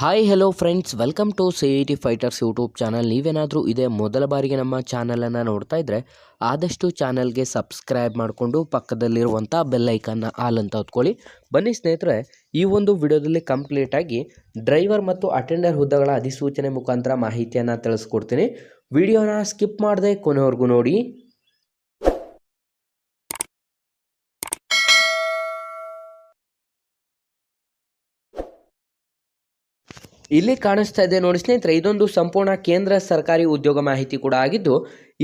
Hi hello friends welcome to C I T fighters YouTube channel ನೀವೇನಾದರೂ ಇದೇ ಮೊದಲ ಬಾರಿಗೆ ನಮ್ಮ ಚಾನಲನ್ನು ನೋಡ್ತಾ ಇದ್ದರೆ ಆದಷ್ಟು ಚಾನಲ್ಗೆ ಸಬ್ಸ್ಕ್ರೈಬ್ ಮಾಡಿಕೊಂಡು ಪಕ್ಕದಲ್ಲಿರುವಂಥ ಬೆಲ್ಲೈಕನ್ನು ಆಲ್ ಅಂತ ಹೊತ್ಕೊಳ್ಳಿ. ಬನ್ನಿ ಸ್ನೇಹಿತರೆ, ಈ ಒಂದು ವಿಡಿಯೋದಲ್ಲಿ ಕಂಪ್ಲೀಟಾಗಿ ಡ್ರೈವರ್ ಮತ್ತು ಅಟೆಂಡರ್ ಹುದ್ದೆಗಳ ಅಧಿಸೂಚನೆ ಮುಖಾಂತರ ಮಾಹಿತಿಯನ್ನು ತಿಳಿಸ್ಕೊಡ್ತೀನಿ. ವಿಡಿಯೋನ ಸ್ಕಿಪ್ ಮಾಡದೆ ಕೊನೆವರೆಗೂ ನೋಡಿ. ಇಲ್ಲಿ ಕಾಣಿಸ್ತಾ ಇದೆ ನೋಡಿ ಸ್ನೇಹಿತರೆ, ಇದೊಂದು ಸಂಪೂರ್ಣ ಕೇಂದ್ರ ಸರ್ಕಾರಿ ಉದ್ಯೋಗ ಮಾಹಿತಿ ಕೂಡ ಆಗಿದ್ದು,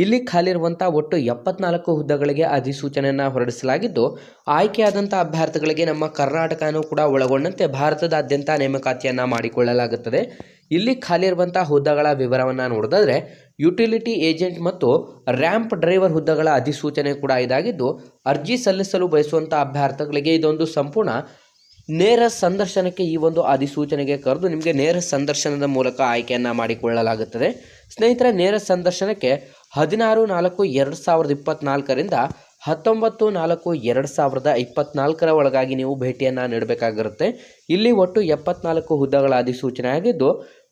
ಇಲ್ಲಿ ಖಾಲಿರುವಂಥ ಒಟ್ಟು ಎಪ್ಪತ್ನಾಲ್ಕು ಹುದ್ದೆಗಳಿಗೆ ಅಧಿಸೂಚನೆಯನ್ನು ಹೊರಡಿಸಲಾಗಿದ್ದು ಆಯ್ಕೆಯಾದಂಥ ಅಭ್ಯರ್ಥಿಗಳಿಗೆ ನಮ್ಮ ಕರ್ನಾಟಕನೂ ಕೂಡ ಒಳಗೊಂಡಂತೆ ಭಾರತದಾದ್ಯಂತ ನೇಮಕಾತಿಯನ್ನು ಮಾಡಿಕೊಳ್ಳಲಾಗುತ್ತದೆ. ಇಲ್ಲಿ ಖಾಲಿರುವಂಥ ಹುದ್ದೆಗಳ ವಿವರವನ್ನು ನೋಡಿದ್ರೆ ಯುಟಿಲಿಟಿ ಏಜೆಂಟ್ ಮತ್ತು ರ್ಯಾಂಪ್ ಡ್ರೈವರ್ ಹುದ್ದೆಗಳ ಅಧಿಸೂಚನೆ ಕೂಡ ಇದಾಗಿದ್ದು, ಅರ್ಜಿ ಸಲ್ಲಿಸಲು ಬಯಸುವಂಥ ಅಭ್ಯರ್ಥಿಗಳಿಗೆ ಇದೊಂದು ಸಂಪೂರ್ಣ ನೇರ ಸಂದರ್ಶನಕ್ಕೆ ಈ ಒಂದು ಅಧಿಸೂಚನೆಗೆ ಕರೆದು ನಿಮಗೆ ನೇರ ಸಂದರ್ಶನದ ಮೂಲಕ ಆಯ್ಕೆಯನ್ನು ಮಾಡಿಕೊಳ್ಳಲಾಗುತ್ತದೆ. ಸ್ನೇಹಿತರೆ, ನೇರ ಸಂದರ್ಶನಕ್ಕೆ ಹದಿನಾರು ನಾಲ್ಕು ಎರಡು ಸಾವಿರದ ಇಪ್ಪತ್ತ್ನಾಲ್ಕರಿಂದ ಹತ್ತೊಂಬತ್ತು ನಾಲ್ಕು ಎರಡು ಸಾವಿರದ ಇಪ್ಪತ್ತ್ನಾಲ್ಕರ ಒಳಗಾಗಿ ನೀವು ಭೇಟಿಯನ್ನು ನೀಡಬೇಕಾಗಿರುತ್ತೆ. ಇಲ್ಲಿ ಒಟ್ಟು ಎಪ್ಪತ್ನಾಲ್ಕು ಹುದ್ದೆಗಳ ಅಧಿಸೂಚನೆ ಆಗಿದ್ದು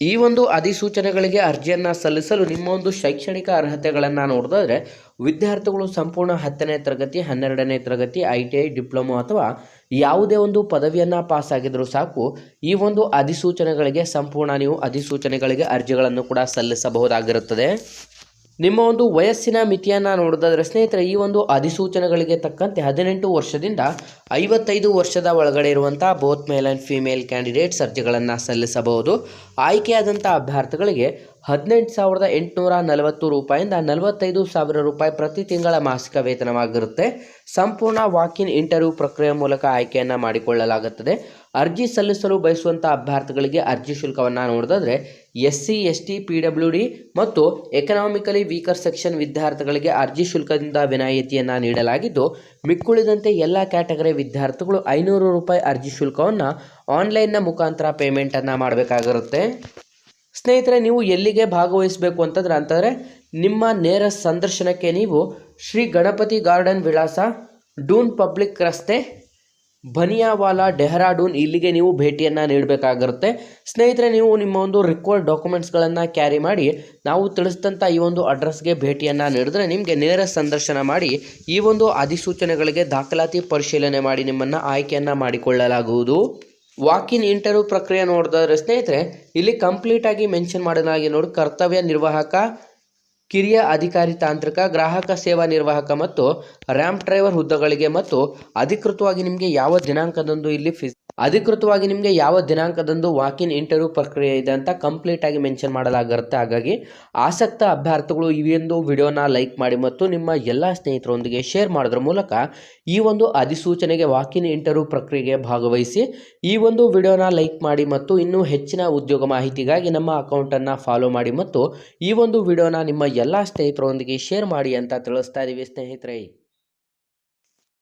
ಈ ಒಂದು ಅಧಿಸೂಚನೆಗಳಿಗೆ ಅರ್ಜಿಯನ್ನು ಸಲ್ಲಿಸಲು ನಿಮ್ಮ ಒಂದು ಶೈಕ್ಷಣಿಕ ಅರ್ಹತೆಗಳನ್ನು ನೋಡಿದ್ರೆ ವಿದ್ಯಾರ್ಥಿಗಳು ಸಂಪೂರ್ಣ ಹತ್ತನೇ ತರಗತಿ, ಹನ್ನೆರಡನೇ ತರಗತಿ, ಐ ಟಿ ಅಥವಾ ಯಾವುದೇ ಒಂದು ಪದವಿಯನ್ನು ಪಾಸ್ ಆಗಿದ್ರೂ ಸಾಕು, ಈ ಒಂದು ಅಧಿಸೂಚನೆಗಳಿಗೆ ಸಂಪೂರ್ಣ ನೀವು ಅಧಿಸೂಚನೆಗಳಿಗೆ ಅರ್ಜಿಗಳನ್ನು ಕೂಡ ಸಲ್ಲಿಸಬಹುದಾಗಿರುತ್ತದೆ. ನಿಮ್ಮ ಒಂದು ವಯಸ್ಸಿನ ಮಿತಿಯನ್ನು ನೋಡೋದಾದರೆ ಸ್ನೇಹಿತರೆ, ಈ ಒಂದು ಅಧಿಸೂಚನೆಗಳಿಗೆ ತಕ್ಕಂತೆ ಹದಿನೆಂಟು ವರ್ಷದಿಂದ ಐವತ್ತೈದು ವರ್ಷದ ಒಳಗಡೆ ಇರುವಂಥ both male and female candidates ಅರ್ಜಿಗಳನ್ನು ಸಲ್ಲಿಸಬಹುದು. ಆಯ್ಕೆಯಾದಂಥ ಅಭ್ಯರ್ಥಿಗಳಿಗೆ ಹದಿನೆಂಟು ಸಾವಿರದ ಎಂಟುನೂರ ನಲವತ್ತು ರೂಪಾಯಿಂದ ನಲವತ್ತೈದು ಸಾವಿರ ರೂಪಾಯಿ ಪ್ರತಿ ತಿಂಗಳ ಮಾಸಿಕ ವೇತನವಾಗಿರುತ್ತೆ. ಸಂಪೂರ್ಣ ವಾಕಿನ್ ಇಂಟರ್ವ್ಯೂ ಪ್ರಕ್ರಿಯೆ ಮೂಲಕ ಆಯ್ಕೆಯನ್ನು ಮಾಡಿಕೊಳ್ಳಲಾಗುತ್ತದೆ. ಅರ್ಜಿ ಸಲ್ಲಿಸಲು ಬಯಸುವಂಥ ಅಭ್ಯರ್ಥಿಗಳಿಗೆ ಅರ್ಜಿ ಶುಲ್ಕವನ್ನು ನೋಡಿದ್ರೆ S C, S T, P W D ಮತ್ತು ಎಕನಾಮಿಕಲಿ ವೀಕರ್ ಸೆಕ್ಷನ್ ವಿದ್ಯಾರ್ಥಿಗಳಿಗೆ ಅರ್ಜಿ ಶುಲ್ಕದಿಂದ ವಿನಾಯಿತಿಯನ್ನು ನೀಡಲಾಗಿದ್ದು, ಮಿಕ್ಕುಳಿದಂತೆ ಎಲ್ಲ ಕ್ಯಾಟಗರಿ ವಿದ್ಯಾರ್ಥಿಗಳು ಐನೂರು ರೂಪಾಯಿ ಅರ್ಜಿ ಶುಲ್ಕವನ್ನು ಆನ್ಲೈನ್ನ ಮುಖಾಂತರ ಪೇಮೆಂಟನ್ನು ಮಾಡಬೇಕಾಗಿರುತ್ತೆ. ಸ್ನೇಹಿತರೆ, ನೀವು ಎಲ್ಲಿಗೆ ಭಾಗವಹಿಸಬೇಕು ಅಂತಂದ್ರೆ, ಅಂತಂದರೆ ನಿಮ್ಮ ನೇರ ಸಂದರ್ಶನಕ್ಕೆ ನೀವು ಶ್ರೀ ಗಣಪತಿ ಗಾರ್ಡನ್ ವಿಳಾಸ ಡೂನ್ ಪಬ್ಲಿಕ್ ರಸ್ತೆ, ಬನಿಯಾವಾಲಾ, ಡೆಹ್ರಾಡೂನ್ ಇಲ್ಲಿಗೆ ನೀವು ಭೇಟಿಯನ್ನು ನೀಡಬೇಕಾಗಿರುತ್ತೆ. ಸ್ನೇಹಿತರೆ, ನೀವು ನಿಮ್ಮ ಒಂದು ರಿಕ್ವರ್ಡ್ ಡಾಕ್ಯುಮೆಂಟ್ಸ್ಗಳನ್ನು ಕ್ಯಾರಿ ಮಾಡಿ, ನಾವು ತಿಳಿಸಿದಂಥ ಈ ಒಂದು ಅಡ್ರೆಸ್ಗೆ ಭೇಟಿಯನ್ನು ನೀಡಿದ್ರೆ ನಿಮಗೆ ನೇರ ಸಂದರ್ಶನ ಮಾಡಿ, ಈ ಒಂದು ಅಧಿಸೂಚನೆಗಳಿಗೆ ದಾಖಲಾತಿ ಪರಿಶೀಲನೆ ಮಾಡಿ ನಿಮ್ಮನ್ನು ಆಯ್ಕೆಯನ್ನು ಮಾಡಿಕೊಳ್ಳಲಾಗುವುದು. ವಾಕಿನ್ ಇಂಟರ್ವ್ಯೂ ಪ್ರಕ್ರಿಯೆ ನೋಡಿದ್ರೆ ಸ್ನೇಹಿತರೆ ಇಲ್ಲಿ ಕಂಪ್ಲೀಟ್ ಆಗಿ ಮೆನ್ಷನ್ ಮಾಡಲಾಗಿ ನೋಡಿ ಕರ್ತವ್ಯ ನಿರ್ವಾಹಕ ಕಿರಿಯ ಅಧಿಕಾರಿ ತಾಂತ್ರಿಕ, ಗ್ರಾಹಕ ಸೇವಾ ನಿರ್ವಾಹಕ ಮತ್ತು ರ್ಯಾಂಪ್ ಡ್ರೈವರ್ ಹುದ್ದೆಗಳಿಗೆ ಮತ್ತು ಅಧಿಕೃತವಾಗಿ ನಿಮಗೆ ಯಾವ ದಿನಾಂಕದಂದು ಇಲ್ಲಿ ಫಿಸ್ ಅಧಿಕೃತವಾಗಿ ನಿಮಗೆ ಯಾವ ದಿನಾಂಕದಂದು ವಾಕಿನ್ ಇಂಟರ್ವ್ಯೂ ಪ್ರಕ್ರಿಯೆ ಇದೆ ಅಂತ ಕಂಪ್ಲೀಟ್ ಆಗಿ ಮೆನ್ಷನ್ ಮಾಡಲಾಗಿರುತ್ತೆ ಹಾಗಾಗಿ ಆಸಕ್ತ ಅಭ್ಯರ್ಥಿಗಳು ಈ ಒಂದು ವಿಡಿಯೋನ ಲೈಕ್ ಮಾಡಿ ಮತ್ತು ನಿಮ್ಮ ಎಲ್ಲ ಸ್ನೇಹಿತರೊಂದಿಗೆ ಶೇರ್ ಮಾಡೋದ್ರ ಮೂಲಕ ಈ ಒಂದು ಅಧಿಸೂಚನೆಗೆ ವಾಕಿನ್ ಇಂಟರ್ವ್ಯೂ ಪ್ರಕ್ರಿಯೆಗೆ ಭಾಗವಹಿಸಿ ಈ ಒಂದು ವಿಡಿಯೋನ ಲೈಕ್ ಮಾಡಿ ಮತ್ತು ಇನ್ನೂ ಹೆಚ್ಚಿನ ಉದ್ಯೋಗ ಮಾಹಿತಿಗಾಗಿ ನಮ್ಮ ಅಕೌಂಟನ್ನು ಫಾಲೋ ಮಾಡಿ ಮತ್ತು ಈ ಒಂದು ವಿಡಿಯೋನ ನಿಮ್ಮ ಎಲ್ಲ ಸ್ನೇಹಿತರೊಂದಿಗೆ ಶೇರ್ ಮಾಡಿ ಅಂತ ತಿಳಿಸ್ತಾ ಇದ್ದೀವಿ ಸ್ನೇಹಿತರೆ.